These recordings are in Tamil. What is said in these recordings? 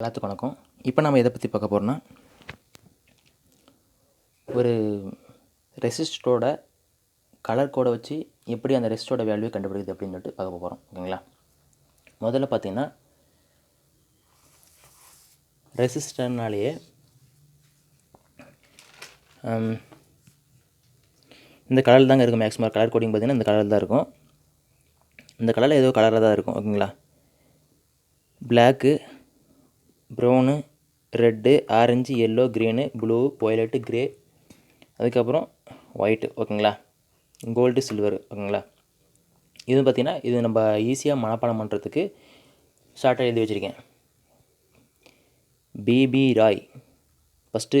எல்லாத்துக்கும் வணக்கம். இப்போ நம்ம எதை பற்றி பார்க்க போகிறோன்னா ஒரு ரெசிஸ்டோட கலர் கோடை வச்சு எப்படி அந்த ரெசிஸ்டோட வேல்யூ கண்டுபிடிக்குது அப்படின்னு சொல்லிட்டு பார்க்க போகிறோம் ஓகேங்களா? முதல்ல பார்த்தீங்கன்னா ரெசிஸ்டர்னாலேயே இந்த கலர் தாங்க இருக்கும் மேக்ஸிமம் கலர் கோடிங் பார்த்தீங்கன்னா இந்த கலரில் தான் இருக்கும். இந்த கலரில் ஏதோ கலராக தான் இருக்கும். ஓகேங்களா? Black brown red orange yellow green blue violet grey. அதுக்கப்புறம் ஒயிட்டு ஓகேங்களா? கோல்டு சில்வர் ஓகேங்களா? இது பார்த்திங்கன்னா இது நம்ம ஈஸியாக மனப்பாடம் பண்ணுறதுக்கு ஷார்ட்டாக எழுதி வச்சுருக்கேன். பிபி ராய் ஃபஸ்ட்டு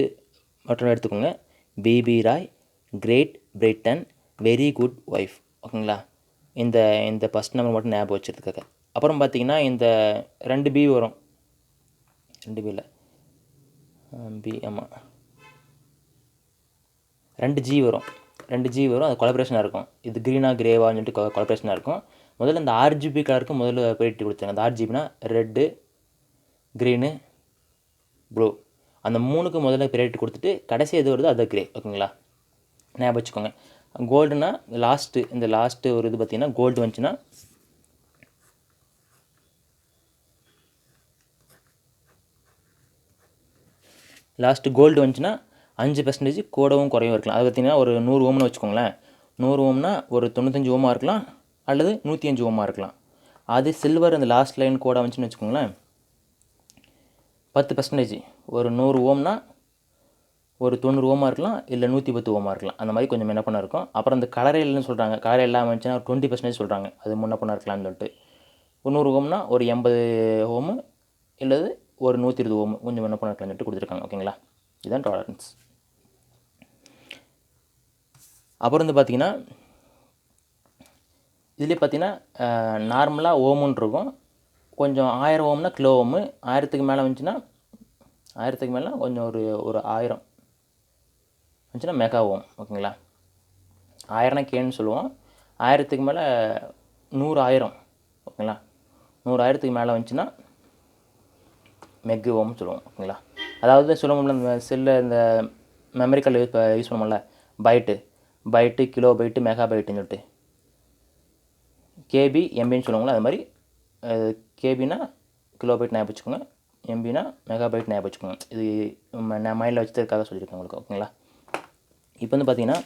மட்டும் எடுத்துக்கோங்க. BB Roy Great Britain very good wife ஓகேங்களா? இந்த இந்த ஃபஸ்ட் நம்பர் மட்டும் ஞாபகம் வச்சுருக்காங்க அப்புறம் பார்த்தீங்கன்னா இந்த ரெண்டு பி வரும். ரெண்டு பி இல்லை பி ஆமாம் ரெண்டு ஜி வரும். ரெண்டு ஜி வரும் அது கொலபரேஷனாக இருக்கும். இது க்ரீனா கிரேவான்னு சொல்லிட்டு கொலபரேஷனாக இருக்கும். முதல்ல இந்த ஆர்ஜிபி கலருக்கு முதல்ல போயிட்டு கொடுத்தாங்க அந்த ஆர்ஜிபினா ரெட்டு க்ரீனு ப்ளூ அந்த மூணுக்கு முதல்ல பிரியாரிட்டி கொடுத்துட்டு கடைசி எது வருதோ அது கிரே ஓகேங்களா ஞாபகம் வச்சுக்கோங்க. கோல்டுனா லாஸ்ட்டு இந்த லாஸ்ட்டு ஒரு இது பார்த்திங்கன்னா கோல்டு வந்துச்சுன்னா லாஸ்ட்டு கோல்டு வந்துச்சுன்னா அஞ்சு பர்சன்டேஜ் கூடவும் குறையும் இருக்கலாம். அது பார்த்தீங்கன்னா ஒரு நூறு ஓம்னு வச்சுக்கோங்களேன். நூறு ஓம்னா ஒரு தொண்ணூத்தஞ்சு ஓமாக இருக்கலாம் அல்லது நூற்றி அஞ்சு ஓமாக இருக்கலாம். அது சில்வர் அந்த லாஸ்ட் லைன் கூட வந்துச்சுன்னு வச்சுக்கோங்களேன். பத்து பர்சன்டேஜ் ஒரு நூறு ஓம்னா ஒரு தொண்ணூறு ஓமாக இருக்கலாம் இல்லை நூற்றி பத்து ஓமாக இருக்கலாம். அந்த மாதிரி கொஞ்சம் என்ன பண்ண இருக்கும். அப்புறம் அந்த கலரே இல்லைன்னு சொல்கிறாங்க கலரே இல்லாமல் இருந்துச்சுன்னா டுவெண்ட்டி பர்சன்டேஜ் சொல்கிறாங்க அது முன்ன பண்ண இருக்கலாம்னு சொல்லிட்டு ஒரு நூறு ஓம்னா ஒரு எண்பது ஓமு இல்லது ஒரு நூற்றி இருபது ஓம் கொஞ்சம் என்ன பண்ண சொல்லிட்டு கொடுத்துருக்காங்க ஓகேங்களா? இதுதான் டாலரன்ஸ் அப்புறம் வந்து பார்த்தீங்கன்னா இதுலேயே பார்த்தீங்கன்னா நார்மலாக ஓமுன்னு இருக்கும். கொஞ்சம் ஆயிரம் ஓம்னா கிலோ ஓமு. ஆயிரத்துக்கு மேலே வந்துச்சுன்னா ஆயிரத்துக்கு மேலே கொஞ்சம் ஒரு ஒரு ஆயிரம் வந்துச்சுன்னா மெகா ஓம் ஓகேங்களா? ஆயிரம்னா கேன்னு சொல்லுவோம். ஆயிரத்துக்கு மேலே நூறு ஆயிரம் ஓகேங்களா? நூறாயிரத்துக்கு மேலே வந்துச்சுன்னா மெக்கு ஓம்னு சொல்லுவோம் ஓகேங்களா? அதாவது சொல்லுவோம்ல இந்த செல்லில் இந்த மெமரி கார்டு இப்போ யூஸ் பண்ணுவோம்ல byte byte kilo byte mega பைட்டுன்னு சொல்லிட்டு கேபி எம்பின்னு சொல்லுவாங்களா அது மாதிரி கேபினா கிலோ பைட் ஞாபகம் வச்சுக்கோங்க எம்பினா மெகா பைட் ஞாபகம் வச்சுக்கோங்க. இது ம- நான் மைண்டில் வச்சதுக்காக சொல்லியிருக்கேன் உங்களுக்கு ஓகேங்களா? இப்போ வந்து பார்த்தீங்கன்னா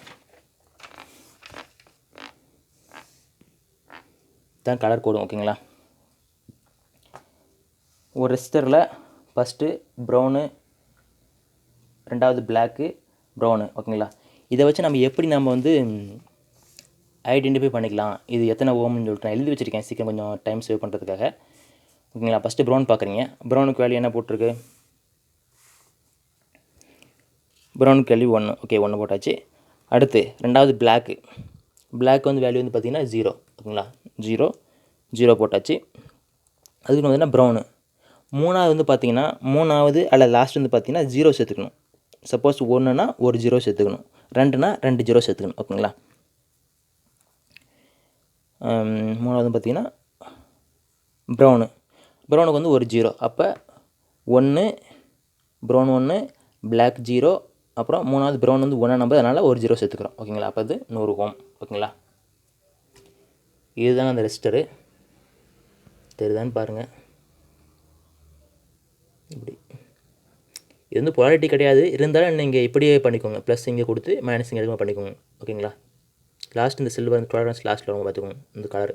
தான் கலர் கோடும் ஓகேங்களா? ஒரு ரெசிஸ்டரில் ஃபஸ்ட்டு ப்ரௌனு ரெண்டாவது பிளாக்கு ப்ரௌனு ஓகேங்களா? இதை வச்சு நம்ம எப்படி நம்ம வந்து ஐடென்டிஃபை பண்ணிக்கலாம்? இது எத்தனை ஓம்னு சொல்லிட்டு நான் எழுதி வச்சுருக்கேன். சீக்கிரம் கொஞ்சம் டைம் சேவ் பண்ணுறதுக்காக ஓகேங்களா? ஃபஸ்ட்டு ப்ரௌன் பார்க்குறீங்க. ப்ரௌனுக்கு வேல்யூ என்ன போட்டிருக்கு? ப்ரௌனுக்கு வேல்யூ ஒன்று. ஓகே ஒன்று போட்டாச்சு. அடுத்து ரெண்டாவது பிளாக்கு. பிளாக் வந்து வேல்யூ வந்து பார்த்தீங்கன்னா ஜீரோ ஓகேங்களா? ஜீரோ ஜீரோ போட்டாச்சு. அதுக்கு பார்த்தீங்கன்னா ப்ரௌனு. மூணாவது வந்து பார்த்திங்கன்னா மூணாவது அல்ல லாஸ்ட் வந்து பார்த்திங்கன்னா ஜீரோ சேர்த்துக்கணும். சப்போஸ் ஒன்றுனா ஒரு ஜீரோ சேர்த்துக்கணும். ரெண்டுனா ரெண்டு ஜீரோ சேர்த்துக்கணும். ஓகேங்களா மூணாவது பார்த்தீங்கன்னா ப்ரௌனு ப்ரௌனுக்கு வந்து ஒரு ஜீரோ அப்போ ஒன்று ப்ரௌன் ஒன்று பிளாக் ஜீரோ அப்புறம் மூணாவது ப்ரௌன் வந்து ஒன்றா நம்பர் அதனால் ஒரு ஜீரோ சேர்த்துக்கிறோம். ஓகேங்களா அப்போ அது நூறு ஓம். ஓகேங்களா இதுதாங்க அந்த ரெஜிஸ்டரு தெரியுதான்னு பாருங்கள் இப்படி. இது வந்து பொலாரிட்டி கிடையாது. இருந்தாலும் நீங்கள் இப்படியே பண்ணிக்கோங்க. ப்ளஸ் இங்கே கொடுத்து மைனஸ் இங்கே எதுவும் பண்ணிக்கோங்க. ஓகேங்களா லாஸ்ட் இந்த சில்வர் டாலரன்ஸ் லாஸ்ட்டில் அவங்க பார்த்துக்கோங்க. இந்த கலர்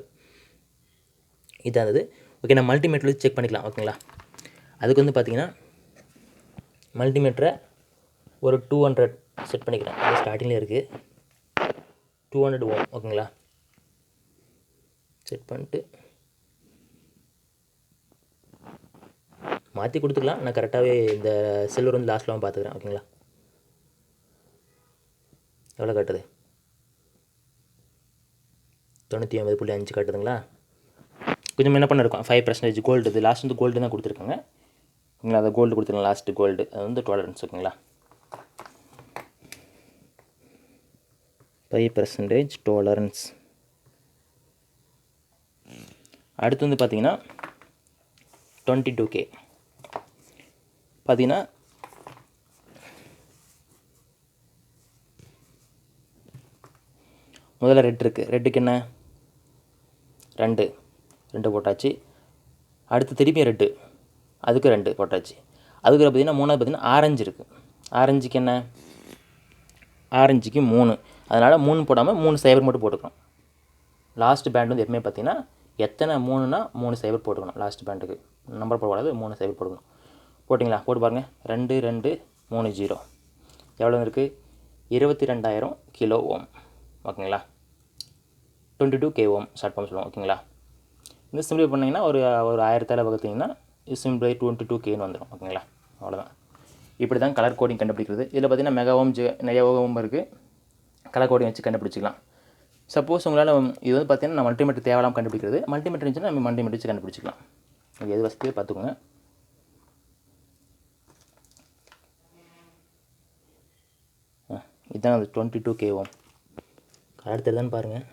இதான் அது ஓகே நான் மல்டிமீட்டர் வச்சு செக் பண்ணிக்கலாம் ஓகேங்களா அதுக்கு வந்து பார்த்தீங்கன்னா மல்டிமீட்டரை ஒரு டூ ஹண்ட்ரட் செட் பண்ணிக்கிறேன். அது ஸ்டார்டிங்கில் இருக்குது டூ ஹண்ட்ரட் ஓம் ஓகேங்களா செட் பண்ணிட்டு மாற்றி கொடுத்துக்கலாம். நான் கரெக்டாகவே இந்த சில்வர் வந்து லாஸ்ட்டில் பார்த்துக்கிறேன் ஓகேங்களா எவ்வளோ காட்டுது? தொண்ணூற்றி ஒன்பது புள்ளி அஞ்சு காட்டுதுங்களா? கொஞ்சம் என்ன பண்ணிருக்கோம் ஃபைவ் பர்சன்டேஜ் கோல்டு இது. லாஸ்ட் வந்து கோல்டு தான் கொடுத்துருக்காங்க. ஓகேங்களா அதை கோல்டு கொடுத்துருங்க லாஸ்ட்டு கோல்டு அது வந்து டாலரன்ஸ் ஓகேங்களா ஃபைவ் பர்சன்டேஜ் டாலரன்ஸ் அடுத்து வந்து பார்த்தீங்கன்னா டுவெண்ட்டி டூ கே பார்த்தீங்கன்னா முதல்ல ரெட் இருக்குது ரெட்டுக்கு என்ன? ரெண்டு. ரெண்டு போட்டாச்சு. அடுத்து திருப்பியும் ரெட்டு. அதுக்கு ரெண்டு போட்டாச்சு. அதுக்கு பார்த்தீங்கன்னா மூணாவது பார்த்தீங்கன்னா ஆரஞ்சு இருக்குது ஆரஞ்சுக்கு என்ன? ஆரஞ்சுக்கு மூணு. அதனால் மூணு போடாமல் மூணு சைபர் மட்டும் போட்டுக்கணும். லாஸ்ட் பேண்ட் வந்து எப்பவுமே பார்த்தீங்கன்னா எத்தனை மூணுனா மூணு சைபர் போட்டுக்கணும். லாஸ்ட் பேண்டுக்கு நம்பர் போடக்கூடாது மூணு சைபர் போட்டுக்கணும். போட்டிங்களா? போட்டு பாருங்கள் ரெண்டு ரெண்டு மூணு ஜீரோ. எவ்வளோ இருக்குது இருபத்தி ரெண்டாயிரம் கிலோ ஓம். ஓகேங்களா? Twenty two K ohm short form சொல்லுவோம். ஓகேங்களா? இந்த சிம்பிளை பண்ணிங்கன்னா ஒரு ஒரு ஆயிரத்தால வகுத்தீங்கன்னா சிம்பிளை டுவெண்ட்டி டூ கேன்னு வந்துடும் ஓகேங்களா? அவ்வளோதான் இப்படி தான் கலர் கோடிங் கண்டுபிடிக்கிறது. இதில் பார்த்தீங்கன்னா மெகா ஓம் ஜெ நிறைய ஓம் இருக்குது கலர் கோடிங் வச்சு கண்டுபிடிச்சிக்கலாம். சப்போஸ் உங்களால் இது வந்து பார்த்தீங்கன்னா நான் மல்டிமீட்டர் தேவையில்லாமல் கண்டுபிடிக்கிறது. மல்டிமீட்டர் இருந்துச்சுன்னா நம்ம மல்டிமீட்டர் வச்சு கண்டுபிடிச்சிக்கலாம். எது வசதியோ பார்த்துக்கோங்க இதுதான் அது twenty two K ohm colour பாருங்கள்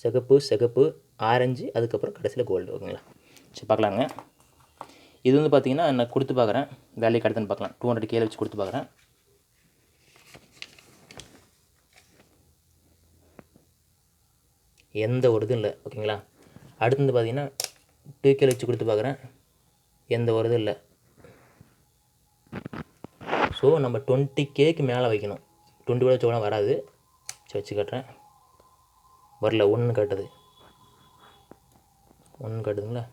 சிகப்பு சிகப்பு ஆரஞ்சு அதுக்கப்புறம் கடைசியில் கோல்டு ஓகேங்களா சரி பார்க்கலாங்க. இது வந்து பார்த்தீங்கன்னா நான் கொடுத்து பார்க்குறேன். வேலையை கடத்துன்னு பார்க்கலாம். டூ ஹண்ட்ரட் கேல வச்சு கொடுத்து பார்க்குறேன். எந்த ஒரு இதுவும் இல்லை ஓகேங்களா அடுத்து வந்து பார்த்திங்கன்னா டூ கேல வச்சு கொடுத்து பார்க்குறேன். எந்த ஒரு இதுவும் இல்லை. ஸோ நம்ம டுவெண்ட்டி கேக்கு மேலே வைக்கணும். டுவெண்ட்டி கூட வச்சோம்னா வராது. சரி வச்சு காட்டுறேன். வரல ஒன்று காட்டுது. ஒன்று காட்டுதுங்களா?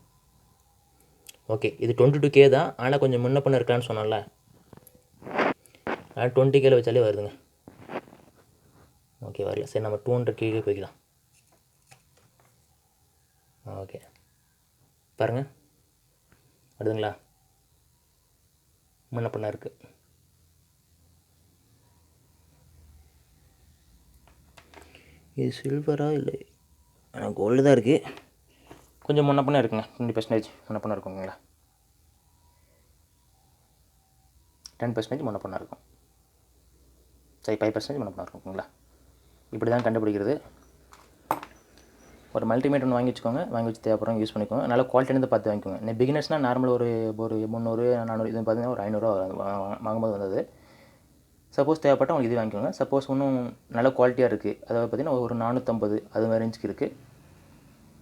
ஓகே இது டுவெண்ட்டி டூ கே தான். ஆனால் கொஞ்சம் முன்ன பண்ண இருக்கான்னு சொன்னேன்ல. ஆனால் டுவெண்ட்டி கேல வச்சாலே வருதுங்க. ஓகே வரல. சரி நம்ம டூ ஹண்ட்ரட் கேக்கு போய்க்கலாம். ஓகே பாருங்கள் வருதுங்களா? முன்ன பண்ண இருக்குது இது சில்வரா இல்லை? ஆனால் கோல்டு தான் இருக்குது கொஞ்சம் முன்ன பண்ண இருக்குங்க. டுவெண்ட்டி பர்சன்டேஜ் முன்ன பண்ண இருக்குங்களா டென் பர்சன்டேஜ் முன்ன பண்ண இருக்கும். சரி ஃபைவ் பர்சன்டேஜ் முன்ன பண்ண இருக்குங்களா இப்படி தான் கண்டுபிடிக்கிறது. ஒரு மல்டிமீட்டர் ஒன்று வாங்கி வச்சுக்கோங்க. வாங்கி வச்சு தேவைப்படுறோம் யூஸ் பண்ணிக்கோங்க. நல்லா குவாலிட்டியானது பார்த்து வாங்கிக்கோங்க. இந்த பிகினர்ஸ்னால் நார்மல் ஒரு ஒரு முந்நூறு நானூறு இது பார்த்தீங்கன்னா ஒரு ஐநூறுரூவா வாங்கும்போது வந்தது. சப்போஸ் தேவைப்பட்டால் உங்களுக்கு இது வாங்கிக்கோங்க. சப்போஸ் இன்னும் நல்ல குவாலிட்டியாக இருக்குது அதாவது பார்த்தீங்கன்னா ஒரு நானூற்றம்பது அது மாதிரி ரேஞ்சுக்கு இருக்குது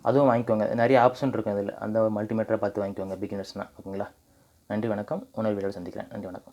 அதுவும் வாங்கிக்கோங்க. நிறைய ஆப்ஷன் இருக்கும் அதில் அந்த மல்டிமீட்டரை பார்த்து வாங்கிக்கோங்க பிகினர்ஸ்னால் ஓகேங்களா? நன்றி வணக்கம். உணவு வீடியோவில் சந்திக்கிறேன். நன்றி வணக்கம்.